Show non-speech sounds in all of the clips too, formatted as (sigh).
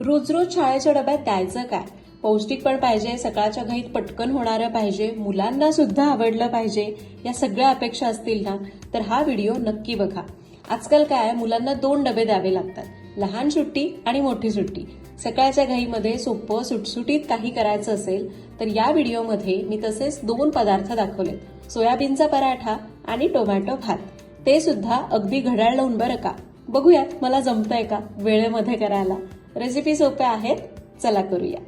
रोज रोज शाळेच्या डब्यात द्यायचं काय? पौष्टिक पण पाहिजे सकाळच्या घाईत पटकन होणारं पाहिजे मुलांना सुद्धा आवडलं पाहिजे या सगळ्या अपेक्षा असतील ना? तर हा व्हिडिओ नक्की बघा. आजकाल काय मुलांना दोन डबे द्यावे लागतात. लहान सुट्टी आणि मोठी सुट्टी. सकाळच्या घाईमध्ये सोपं सुटसुटीत काही करायचं असेल तर या व्हिडिओमध्ये मी तसेच दोन पदार्थ दाखवलेत. सोयाबीनचा पराठा आणि टोमॅटो भात. ते सुद्धा अगदी घड्याळ लावून बरं का? बघूयात मला जमतंय का वेळेमध्ये करायला? रेसिपी सोप्या आहेत. चला करूया.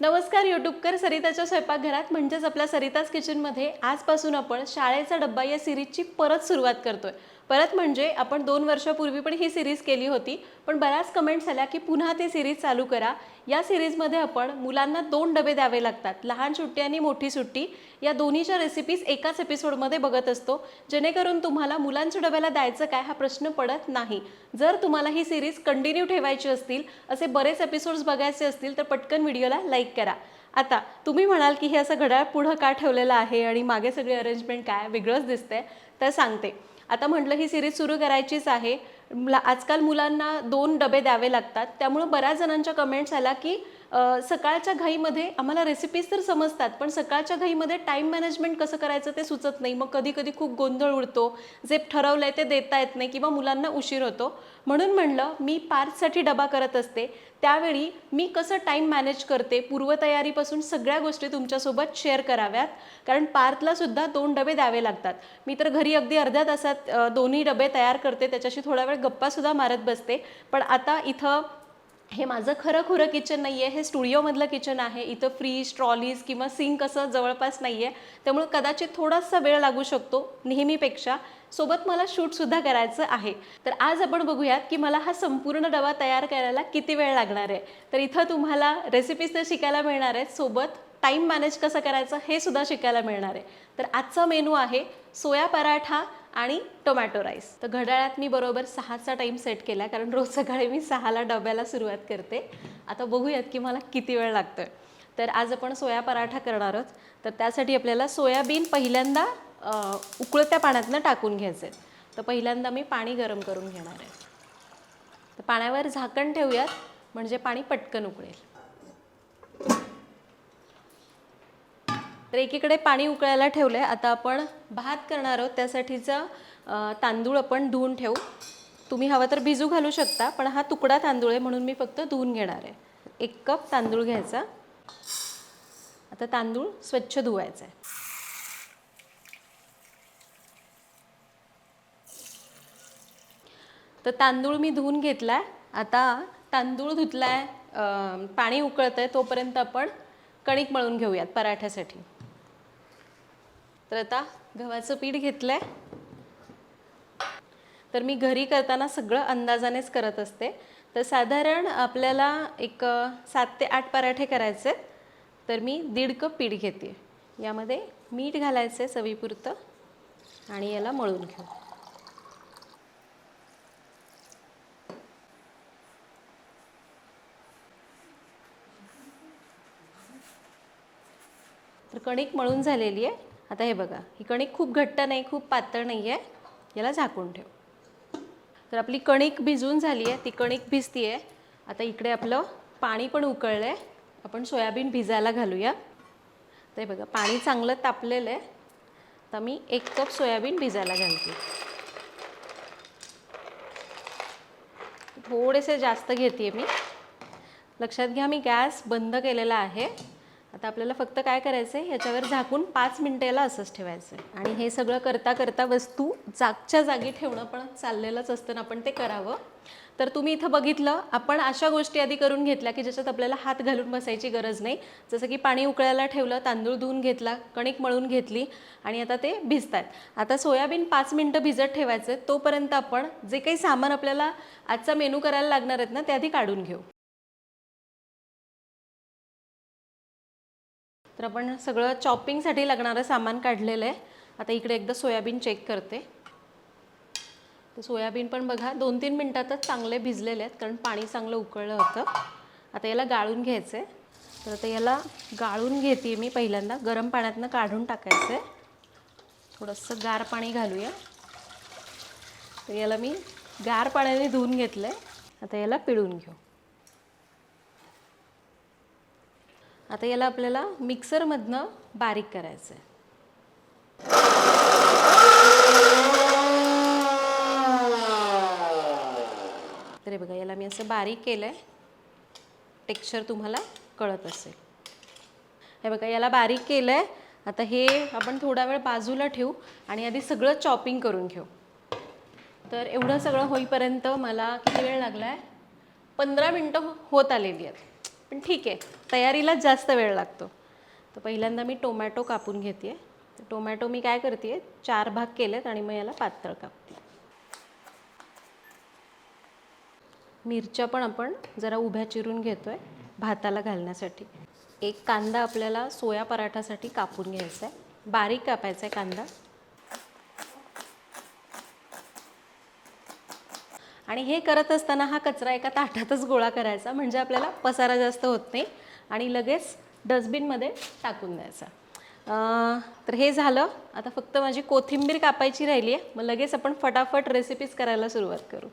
नमस्कार युट्यूबकर सरिताच्या स्वयंपाकघरात म्हणजेच आपल्या सरिताज किचनमध्ये आजपासून आपण शाळेचा डब्बा या सिरीजची परत सुरुवात करतोय. परत म्हणजे आपण दोन वर्षापूर्वी पण ही सिरीज केली होती पण बऱ्याच कमेंट्स आल्या की पुन्हा ती सिरीज चालू करा. या सिरीजमध्ये आपण मुलांना दोन डबे द्यावे लागतात लहान सुट्टी आणि मोठी सुट्टी. या दोन्हीच्या रेसिपीज एकाच एपिसोडमध्ये बघत असतो. जेणेकरून तुम्हाला मुलांच्या डब्याला द्यायचं काय हा प्रश्न पडत नाही. जर तुम्हाला ही सिरीज कंटिन्यू ठेवायची असतील असे बरेच एपिसोड्स बघायचे असतील तर पटकन व्हिडिओला लाईक करा. आता तुम्ही म्हणाल की हे असं घड्याळ पुढं का ठेवलेलं आहे आणि मागे सगळी अरेंजमेंट काय? वेगळंच दिसतंय. तर सांगते. आता म्हटलं ही सिरीज सुरू करायचीच आहे. आजकाल मुलांना दोन डबे द्यावे लागतात. त्यामुळं बऱ्याच जणांच्या कमेंट्स आला की सकाळच्या घाईमध्ये आम्हाला रेसिपीज तर समजतात पण सकाळच्या घाईमध्ये टाईम मॅनेजमेंट कसं करायचं ते सुचत नाही. मग कधी कधी खूप गोंधळ उडतो जे ठरवलं आहे ते देता येत नाही किंवा मुलांना उशीर होतो. म्हणून म्हणलं मी पार्कसाठी डबा करत असते. त्यावेळी मी कसं टाईम मॅनेज करते पूर्वतयारीपासून सगळ्या गोष्टी तुमच्यासोबत शेअर कराव्यात. कारण पार्थलासुद्धा दोन डबे द्यावे लागतात. मी तर घरी अगदी अर्ध्या तासात दोन्ही डबे तयार करते. त्याच्याशी थोडा वेळ गप्पासुद्धा मारत बसते. पण आता इथं हे माझं खरं खुरं किचन नाही आहे हे स्टुडिओमधलं किचन आहे इथं फ्रीज ट्रॉलीज किंवा सिंक असं जवळपास नाही आहे त्यामुळे कदाचित थोडासा वेळ लागू शकतो नेहमीपेक्षा. सोबत मला शूटसुद्धा करायचं आहे. तर आज आपण बघूयात की मला हा संपूर्ण डबा तयार करायला किती वेळ लागणार आहे. तर इथं तुम्हाला रेसिपीज तर शिकायला मिळणार आहेत. सोबत टाईम मॅनेज कसं करायचं हे सुद्धा शिकायला मिळणार आहे. तर आजचा मेनू आहे सोया पराठा आणि टोमॅटो राईस. तर घड्याळात मी बरोबर सहाचा टाईम सेट केला कारण रोज सकाळी मी सहाला डब्याला सुरुवात करते. आता बघूयात की मला किती वेळ लागतोय. तर आज आपण सोया पराठा करणार आहोत. तर त्यासाठी आपल्याला सोयाबीन पहिल्यांदा उकळत्या पाण्यातनं टाकून घ्यायचे आहेत. तर पहिल्यांदा मी पाणी गरम करून घेणार आहे. तर पाण्यावर झाकण ठेवूयात म्हणजे पाणी पटकन उकळेल. तर एकीकडे पाणी उकळायला ठेवलं आहे आता आपण भात करणार आहोत. त्यासाठीचा तांदूळ आपण धुवून ठेवू. तुम्ही हवं तर भिजू घालू शकता पण हा तुकडा तांदूळ आहे म्हणून मी फक्त धुवून घेणार आहे. एक कप तांदूळ घ्यायचा. आता तांदूळ स्वच्छ धुवायचा आहे. तर तांदूळ मी धुवून घेतला आहे आता तांदूळ धुतला आहे पाणी उकळतं आहे तोपर्यंत आपण कणिक मळून घेऊयात पराठ्यासाठी. तर आता गव्हाचं पीठ घेतलं आहे तर मी घरी करताना सगळं अंदाजानेच करत असते. तर साधारण आपल्याला एक सात ते आठ पराठे करायचे तर मी दीड कप पीठ घेते. यामध्ये मीठ घालायचं आहे चवीपुरतं आणि याला मळून घेऊ. तर कणिक मळून झालेली आहे. आता हे बघा ही कणिक खूप घट्ट नाही खूप पातळ नाही आहे याला झाकून ठेव. तर आपली कणिक भिजून झाली आहे ती कणिक भिजती आहे आता इकडे आपलं पाणी पण उकळलं आहे आपण सोयाबीन भिजायला घालूया. तर हे बघा पाणी चांगलं तापलेलं आहे तर मी एक कप सोयाबीन भिजायला घालते. थोडेसे जास्त घेते मी. लक्षात घ्या मी गॅस बंद केलेला आहे. आता आपल्याला फक्त काय करायचं आहे याच्यावर झाकून पाच मिनटं असंच ठेवायचं आहे आणि हे सगळं करता करता वस्तू जागच्या जागी ठेवणं पण चाललेलंच असतं ना आपण ते करावं. तर तुम्ही इथं बघितलं आपण अशा गोष्टी आधी करून घेतल्या की ज्याच्यात आपल्याला हात घालून बसायची गरज नाही. जसं की पाणी उकळायला ठेवलं तांदूळ धुवून घेतला कणिक मळून घेतली आणि आता ते भिजतात. आता सोयाबीन पाच मिनटं भिजत ठेवायचं तोपर्यंत आपण जे काही सामान आपल्याला आजचा मेनू करायला लागणार आहेत ना ते आधी काढून घेऊ. तर आपण सगळं चॉपिंगसाठी लागणारं सामान काढलेलं आहे. आता इकडे एकदा सोयाबीन चेक करते. तर सोयाबीन पण बघा दोन तीन मिनटातच चांगले भिजलेले आहेत कारण पाणी चांगलं उकळलं होतं. आता याला गाळून घ्यायचं आहे तर आता याला गाळून घेते मी पहिल्यांदा. गरम पाण्यातनं काढून टाकायचं आहे थोडंसं गार पाणी घालूया. तर याला मी गार पाण्याने धुवून घेतलं आहे आता याला पिळून घेऊ. आता याला आपल्याला मिक्सरमधनं बारीक करायचं आहे. तर बघा याला मी असं बारीक केलं आहे टेक्स्चर तुम्हाला कळत असेल. हे बघा याला बारीक केलं आहे आता हे आपण थोडा वेळ बाजूला ठेवू आणि आधी सगळं चॉपिंग करून घेऊ. तर एवढं सगळं होईपर्यंत मला किती वेळ लागला आहे पंधरा मिनटं हो- होत आलेली आहेत. पण ठीक आहे तयारीलाच जास्त वेळ लागतो. तर पहिल्यांदा मी टोमॅटो कापून घेते तर टोमॅटो मी काय करते चार भाग केलेत आणि मग याला पातळ कापते. मिरच्या पण आपण जरा उभ्या चिरून घेतो आहे भाताला घालण्यासाठी. एक कांदा आपल्याला सोया पराठासाठी कापून घ्यायचा आहे बारीक कापायचा आहे कांदा. आणि हे करत असताना हा कचरा एका ताटातच गोळा करायचा म्हणजे आपल्याला पसारा जास्त होत नाही आणि लगेच डस्टबिनमध्ये टाकून द्यायचा. तर हे झालं. आता फक्त माझी कोथिंबीर कापायची राहिली आहे. मग लगेच आपण फटाफट रेसिपीज करायला सुरुवात करू.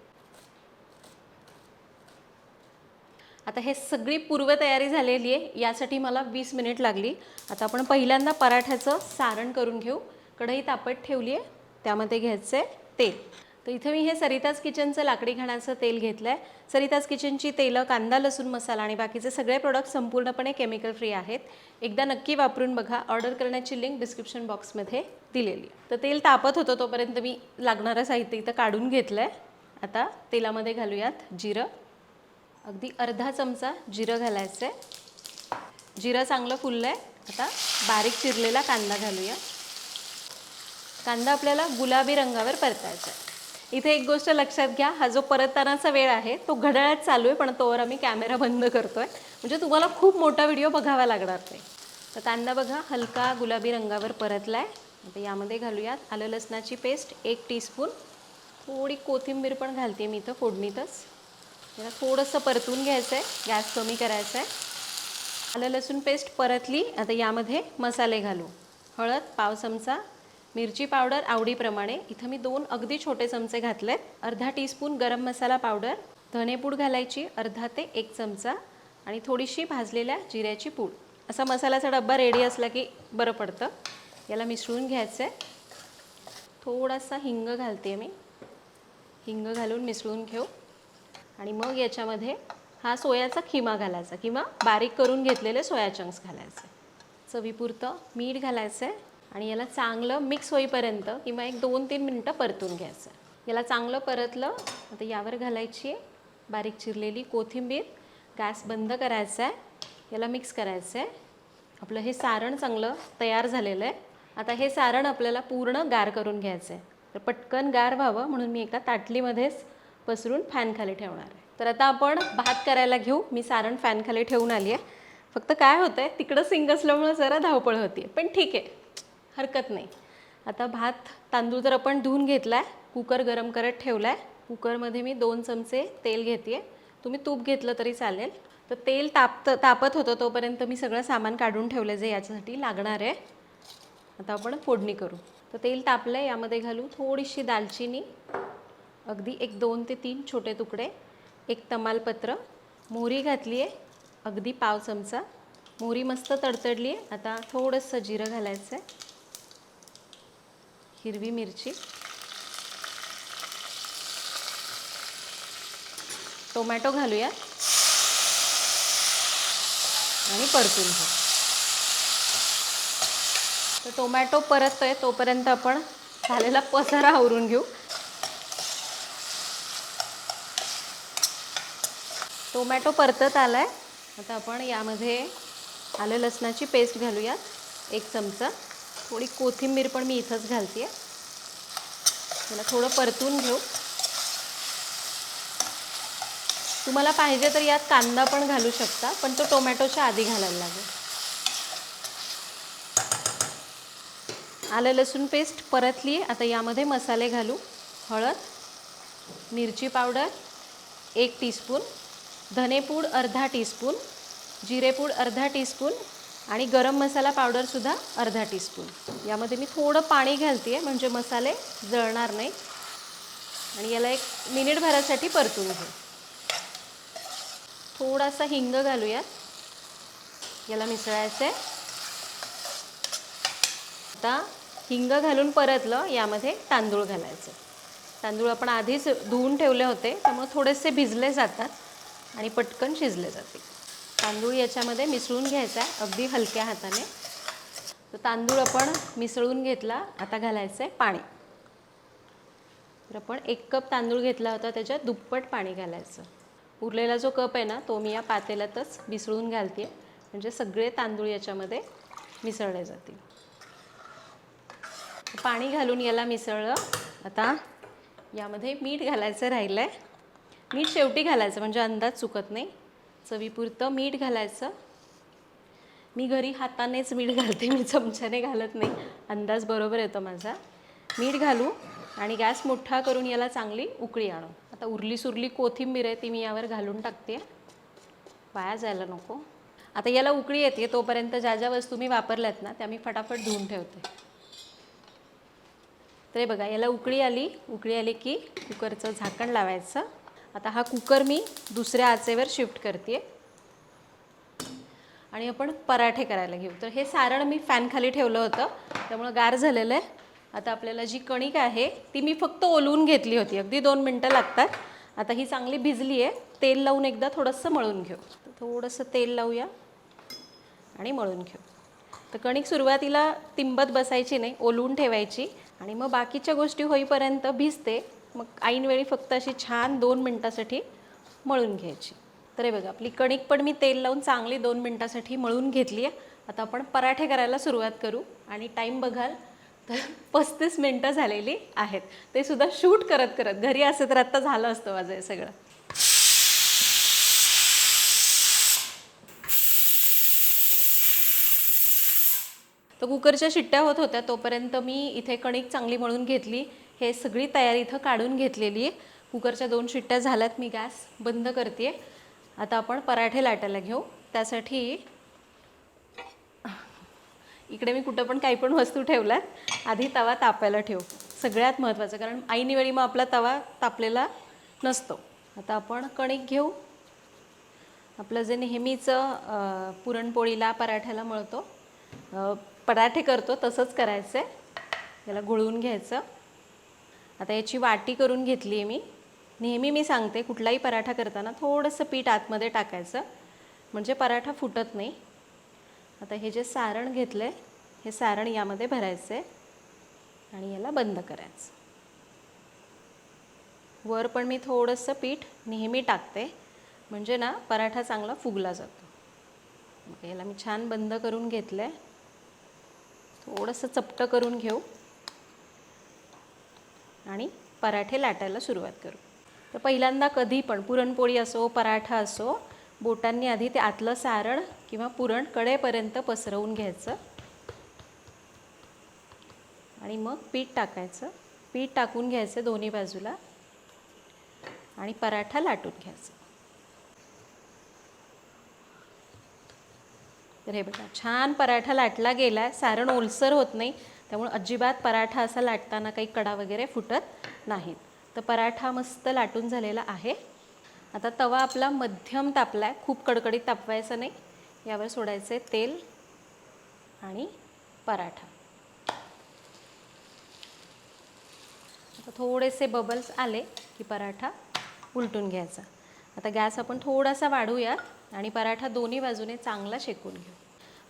आता हे सगळी पूर्वतयारी झालेली आहे. यासाठी मला वीस मिनिट लागली. आता आपण पहिल्यांदा पराठ्याचं सारण करून घेऊ. कढई तापत ठेवली आहे. त्यामध्ये घ्यायचं आहे तेल. तर इथं मी हे सरिताज किचनचं लाकडी घाण्याचं तेल घेतलं आहे सरिताज किचनची तेलं कांदा लसूण मसाला आणि बाकीचे सगळे प्रोडक्ट संपूर्णपणे केमिकल फ्री आहेत. एकदा नक्की वापरून बघा. ऑर्डर करण्याची लिंक डिस्क्रिप्शन बॉक्समध्ये दिलेली. तर तेल तापत होतं तोपर्यंत मी लागणारं साहित्य इथं काढून घेतलं आहे आता तेलामध्ये घालूयात जिरं. अगदी अर्धा चमचा जिरं घालायचं आहे जिरं चांगलं फुललं आहे आता बारीक चिरलेला कांदा घालूया. कांदा आपल्याला गुलाबी रंगावर परतायचा आहे इथे एक गोष्ट लक्षात घ्या हा जो परततानाचा वेळ आहे तो घड्याळात चालू आहे पण तोवर आम्ही कॅमेरा बंद करतो आहे म्हणजे तुम्हाला खूप मोठा व्हिडिओ बघावा लागणार नाही तर कांदा बघा हलका गुलाबी रंगावर परतला आहे आता यामध्ये घालूयात आलं लसणाची पेस्ट एक टीस्पून. थोडी कोथिंबीर पण घालते मी इथं फोडणीतच. याला थोडंसं परतून घ्यायचं आहे गॅस कमी करायचा आहे आलं लसूण पेस्ट परतली आता यामध्ये मसाले घालू. हळद पाव चमचा मिरची पावडर आवडीप्रमाणे. इथं मी दोन अगदी छोटे चमचे घातलेत. अर्धा टीस्पून गरम मसाला पावडर धनेपूड घालायची अर्धा ते एक चमचा आणि थोडीशी भाजलेल्या जिऱ्याची पूड. असा मसाल्याचा डब्बा रेडी असला की बरं पडतं. याला मिसळून घ्यायचं आहे थोडासा हिंग घालते मी. हिंग घालून मिसळून घेऊ. आणि मग याच्यामध्ये हा सोयाचा खिमा घालायचा किंवा बारीक करून घेतलेले सोया चंक्स घालायचे. चवीपुरतं मीठ घालायचं आहे आणि याला चांगलं मिक्स होईपर्यंत किंवा एक दोन तीन मिनटं परतून घ्यायचं. याला चांगलं परतलं आता यावर घालायची आहे बारीक चिरलेली कोथिंबीर. गॅस बंद करायचा आहे. याला मिक्स करायचं आहे. आपलं हे सारण चांगलं तयार झालेलं आहे. आता हे सारण आपल्याला पूर्ण गार करून घ्यायचं आहे. तर पटकन गार व्हावं म्हणून मी एका ताटलीमध्येच पसरून फॅनखाली ठेवणार आहे. तर आता आपण भात करायला घेऊ. मी सारण फॅनखाली ठेवून आली आहे. फक्त काय होतं आहे तिकडं सिंग असल्यामुळं जरा धावपळ होती पण ठीक आहे. हरकत नाही. आता भात तांदूळ तर आपण धुवून घेतला आहे कुकर गरम करत ठेवला आहे कुकरमध्ये मी दोन चमचे तेल घेते तुम्ही तूप घेतलं तरी चालेल. तर तेल तापत तापत होतं तोपर्यंत मी सगळं सामान काढून ठेवलं जे याच्यासाठी लागणार आहे. आता आपण फोडणी करू. तर तेल तापलं आहे यामध्ये घालू थोडीशी दालचिनी. अगदी एक दोन ते तीन छोटे तुकडे. एक तमालपत्र. मोहरी घातली आहे अगदी पाव चमचा. मोहरी मस्त तडतडली आहे आता थोडंसं जिरं घालायचं आहे हिरवी मिरची. टोमॅटो घालूया. आणि परतून घेऊ. तर टोमॅटो परततोय तोपर्यंत आपण झालेला पसारा आवरून घेऊ. टोमॅटो परतत आला आहे आता आपण यामध्ये आलं लसणाची पेस्ट घालूयात एक चमचा. थोडी कोथिंबीर पण मी इथंच घालते आहे त्याला थोडं परतून घेऊ. तुम्हाला पाहिजे तर यात कांदा पण घालू शकता पण तो टोमॅटोच्या आधी घालायला लागेल. आलं लसूण पेस्ट परतली आता यामध्ये मसाले घालू. हळद मिरची पावडर एक टीस्पून. धनेपूड अर्धा टीस्पून. जिरेपूड अर्धा टीस्पून. आणि गरम मसाला पावडरसुद्धा अर्धा टीस्पून यामध्ये मी थोडं पाणी घालते आहे म्हणजे मसाले जळणार नाही. आणि याला एक मिनिटभरासाठी परतून घेऊ. थोडासा हिंग घालूयात. याला मिसळायचं आहे आता हिंग घालून परतलं यामध्ये तांदूळ घालायचे. तांदूळ आपण आधीच धुवून ठेवले होते त्यामुळे थोडेसे भिजले जातात आणि पटकन शिजले जातील तांदूळ याच्यामध्ये मिसळून घ्यायचा आहे अगदी हलक्या हाताने. तर तांदूळ आपण मिसळून घेतला आता घालायचं आहे पाणी. तर आपण एक कप तांदूळ घेतला होता त्याच्यात दुप्पट पाणी घालायचं. उरलेला जो कप आहे ना तो मी या पातेल्यातच मिसळून घालते. म्हणजे सगळे तांदूळ याच्यामध्ये मिसळले जातील. पाणी घालून याला मिसळलं. आता यामध्ये मीठ घालायचं राहिलं आहे मीठ शेवटी घालायचं म्हणजे अंदाज चुकत नाही. चवीपुरतं मीठ घालायचं. मी घरी हातानेच मीठ घालते मी चमच्याने घालत नाही. अंदाज बरोबर येतो माझा. मीठ घालू आणि गॅस मोठा करून याला चांगली उकळी आणू. आता उरली सुरली कोथिंबीर आहे ती मी यावर घालून टाकते. वाया जायला नको. आता याला उकळी येते तोपर्यंत ज्या ज्या वस्तू मी वापरल्यात ना त्या मी फटाफट धुवून ठेवते. तर हे बघा याला उकळी आली. उकळी आली की कुकरचं झाकण लावायचं. आता हा कुकर मी दुसऱ्या आचेवर शिफ्ट करते आणि आपण पराठे करायला घेऊ. तर हे सारण मी फॅनखाली ठेवलं होतं. त्यामुळं गार झालेलं आहे. आता आपल्याला जी कणिक आहे ती मी फक्त ओलवून घेतली होती. अगदी दोन मिनटं लागतात. आता ही चांगली भिजली आहे. तेल लावून एकदा थोडंसं मळून घेऊ. तर थोडंसं तेल लावूया आणि मळून घेऊ. तर कणिक सुरुवातीला तिंबत बसायची नाही ओलवून ठेवायची. आणि मग बाकीच्या गोष्टी होईपर्यंत भिजते. मग ऐनवेळी फक्त अशी छान दोन मिनटासाठी मळून घ्यायची. तर हे बघा आपली कणिक पण मी तेल लावून चांगली दोन मिनटासाठी मळून घेतली आहे. आता आपण पराठे करायला सुरुवात करू आणि टाईम बघाल तर (laughs) पस्तीस मिनटं झालेली आहेत. ते सुद्धा शूट करत करत घरी असं तर आत्ता झालं असतं माझं हे सगळं. तर कुकरच्या शिट्ट्या होत होत्या तोपर्यंत मी इथे कणिक चांगली मळून घेतली. हे सगळी तयारी इथं काढून घेतलेली आहे. कुकरच्या दोन शिट्ट्या झाल्यात मी गॅस बंद करते आता आपण पराठे लाटायला घेऊ. त्यासाठी इकडे मी कुठं पण काही पण वस्तू ठेवल्यात आधी तवा तापायला ठेव. सगळ्यात महत्त्वाचं कारण ऐनवेळी मग आपला तवा तापलेला नसतो. आता आपण कणिक घेऊ. आपलं जे नेहमीचं पुरणपोळीला पराठ्याला मळतो. पराठे करतो तसंच करायचं आहे याला गुळवून घ्यायचं. आता याची वाटी करून घेतली आहे मी. नेहमी मी सांगते कुठलाही पराठा करताना थोडंसं पीठ आतमध्ये टाकायचं. म्हणजे पराठा फुटत नाही. आता हे जे सारण घेतलं आहे हे सारण यामध्ये भरायचं आहे आणि याला बंद करायचं. वर पण मी थोडंसं पीठ नेहमी टाकते. म्हणजे ना पराठा चांगला फुगला जातो. याला मी छान बंद करून घेतलं आहे थोडंसं चपटं करून घेऊ. आणि पराठे लाटायला सुरुवात करू. तर पहिल्यांदा कधी पण पुरणपोळी असो पराठा असो बोटांनी आधी ते आतलं सारण किंवा पुरण कडेपर्यंत पसरवून घ्यायचं. आणि मग पीठ टाकायचं. पीठ टाकून घ्यायचं दोन्ही बाजूला. आणि पराठा लाटून घ्यायचा. तर हे बघा छान पराठा लाटला गेला आहे सारण ओलसर होत नाही त्यामुळे अजिबात पराठा असा लाटताना काही कडा वगैरे फुटत नाहीत. तर पराठा मस्त लाटून झालेला आहे. आता तवा आपला मध्यम तापला आहे खूप कडकडीत तापवायचा नाही. यावर सोडायचं आहे तेल आणि पराठा. आता थोडेसे बबल्स आले की पराठा उलटून घ्यायचा. आता गॅस आपण थोडासा वाढूयात. आणि पराठा दोन्ही बाजूने चांगला शेकून घेऊ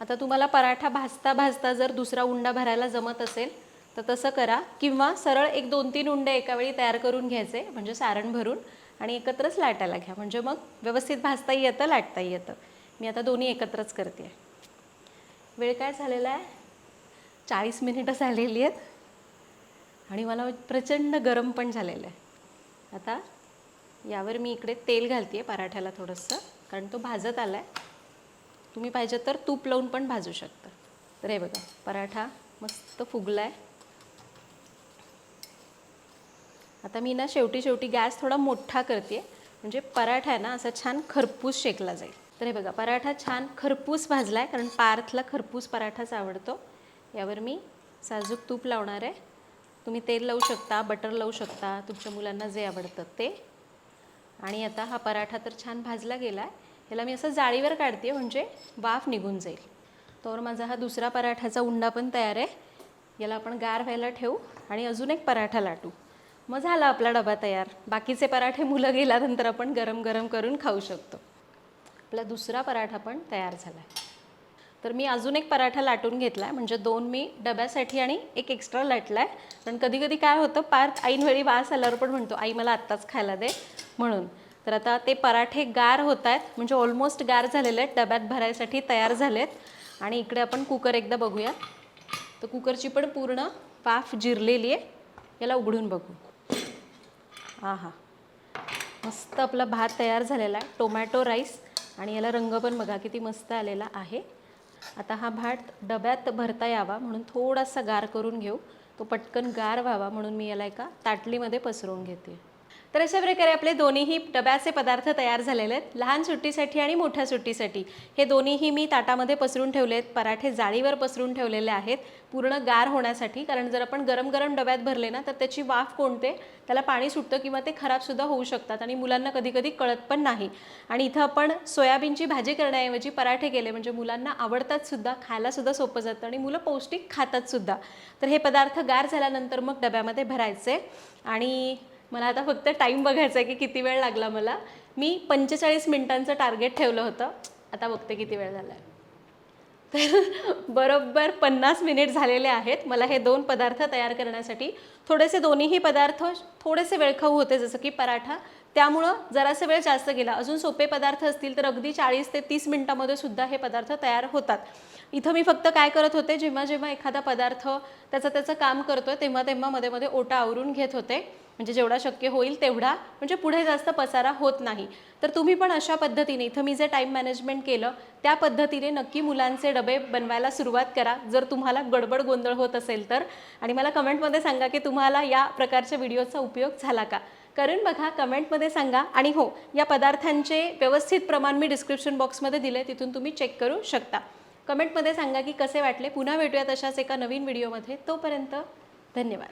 आता तुम्हाला पराठा भाजता भाजता जर दुसरा उंडा भरायला जमत असेल तर तसं करा किंवा सरळ एक दोन तीन उंडे एकावेळी तयार करून घ्यायचे म्हणजे सारण भरून आणि एकत्रच लाटायला घ्या. म्हणजे मग व्यवस्थित भाजताही येतं लाटताही येतं. मी आता दोन्ही एकत्रच करते. आहे वेळ काय झालेला आहे? चाळीस मिनिटं झालेली आहेत. आणि मला प्रचंड गरम पण झालेलं आहे. आता यावर मी इकडे तेल घालते आहे पराठ्याला थोडंसं. कारण तो भाजत आला आहे तुम्ही पाहिजे तर तूप लावून पण भाजू शकता. तर हे बघा पराठा मस्त फुगला आहे आता मी ना शेवटी शेवटी गॅस थोडा मोठा करते. म्हणजे पराठा आहे ना असा छान खरपूस शेकला जाईल. तर हे बघा पराठा छान खरपूस भाजला आहे कारण पार्थला खरपूस पराठाच आवडतो. यावर मी साजूक तूप लावणार आहे. तुम्ही तेल लावू शकता बटर लावू शकता तुमच्या मुलांना जे आवडतं ते. आणि आता हा पराठा तर छान भाजला गेला आहे ह्याला मी असं जाळीवर काढते म्हणजे वाफ निघून जाईल. तर माझा हा दुसरा पराठाचा उंडा पण तयार आहे. याला आपण गार व्हायला ठेवू आणि अजून एक पराठा लाटू. मग झाला आपला डबा तयार. बाकीचे पराठे मुलं गेल्यानंतर आपण गरम गरम करून खाऊ शकतो. आपला दुसरा पराठा पण तयार झाला आहे तर मी अजून एक पराठा लाटून घेतला आहे म्हणजे दोन मी डब्यासाठी आणि एक एक्स्ट्रा लाटला आहे कारण कधी कधी काय होतं पार ऐनवेळी वास आल्यावर पण म्हणतो आई मला आत्ताच खायला दे. म्हणून. तर आता ते पराठे गार होत आहेत म्हणजे ऑलमोस्ट गार झालेले आहेत डब्यात भरायसाठी तयार झालेत. आणि इकडे आपण कुकर एकदा बघूया तर कुकरची पण पूर्ण वाफ जिरलेली आहे. याला उघडून बघू. हां हां मस्त आपला भात तयार झालेला आहे. Tomato rice. आणि याला रंग पण बघा किती मस्त आलेला आहे. आता हा भात डब्यात भरता यावा म्हणून थोडासा गार करून घेऊ. तो पटकन गार व्हावा म्हणून मी याला एका ताटलीमध्ये पसरवून घेते. तर अशा प्रकारे आपले दोन्हीही डब्याचे पदार्थ तयार झालेले आहेत. लहान सुट्टीसाठी आणि मोठ्या सुट्टीसाठी. हे दोन्हीही मी ताटामध्ये पसरून ठेवले आहेत पराठे जाळीवर पसरून ठेवलेले आहेत. पूर्ण गार होण्यासाठी. कारण जर आपण गरम गरम डब्यात भरले ना तर त्याची वाफ कोणते? त्याला पाणी सुटतं किंवा ते खराबसुद्धा होऊ शकतात आणि मुलांना कधी कधी कळत पण नाही. आणि इथं आपण सोयाबीनची भाजी करण्याऐवजी पराठे केले म्हणजे मुलांना आवडतात सुद्धा सोपं जातं आणि मुलं पौष्टिक खातात सुद्धा. तर हे पदार्थ गार झाल्यानंतर मग डब्यामध्ये भरायचे. आणि मला आता फक्त टाईम बघायचा आहे की किती वेळ लागला मला. मी पंचेचाळीस मिनिटांचं टार्गेट ठेवलं होतं. आता बघते किती वेळ झाला आहे तर बरोबर पन्नास मिनिट झालेले आहेत. मला हे दोन पदार्थ तयार करण्यासाठी थोडेसे दोन्हीही पदार्थ थोडेसे वेळखाऊ होते जसं की पराठा. त्यामुळं जरासा वेळ जास्त गेला. अजून सोपे पदार्थ असतील तर अगदी चाळीस ते तीस मिनटामध्ये सुद्धा हे पदार्थ तयार होतात. इथं मी फक्त काय करत होते जेव्हा जेव्हा एखादा पदार्थ त्याचं त्याचं काम करतोय तेव्हा तेव्हा मध्ये मध्ये ओटा आवरून घेत होते. म्हणजे जेवढा शक्य होईल तेवढा. म्हणजे पुढे जास्त पसारा होत नाही. तर तुम्ही पण अशा पद्धतीने इथं मी जे टाईम मॅनेजमेंट केलं त्या पद्धतीने नक्की मुलांचे डबे बनवायला सुरुवात करा. जर तुम्हाला गडबड गोंधळ होत असेल तर. आणि मला कमेंटमध्ये सांगा की तुम्हाला या प्रकारच्या व्हिडिओचा उपयोग झाला का? करून बघा कमेंटमध्ये सांगा. आणि हो या पदार्थांचे व्यवस्थित प्रमाण मी डिस्क्रिप्शन बॉक्समध्ये दिले तिथून तुम्ही चेक करू शकता. कमेंटमध्ये सांगा की कसे वाटले. पुन्हा भेटूयात अशाच एका नवीन व्हिडिओमध्ये तोपर्यंत धन्यवाद.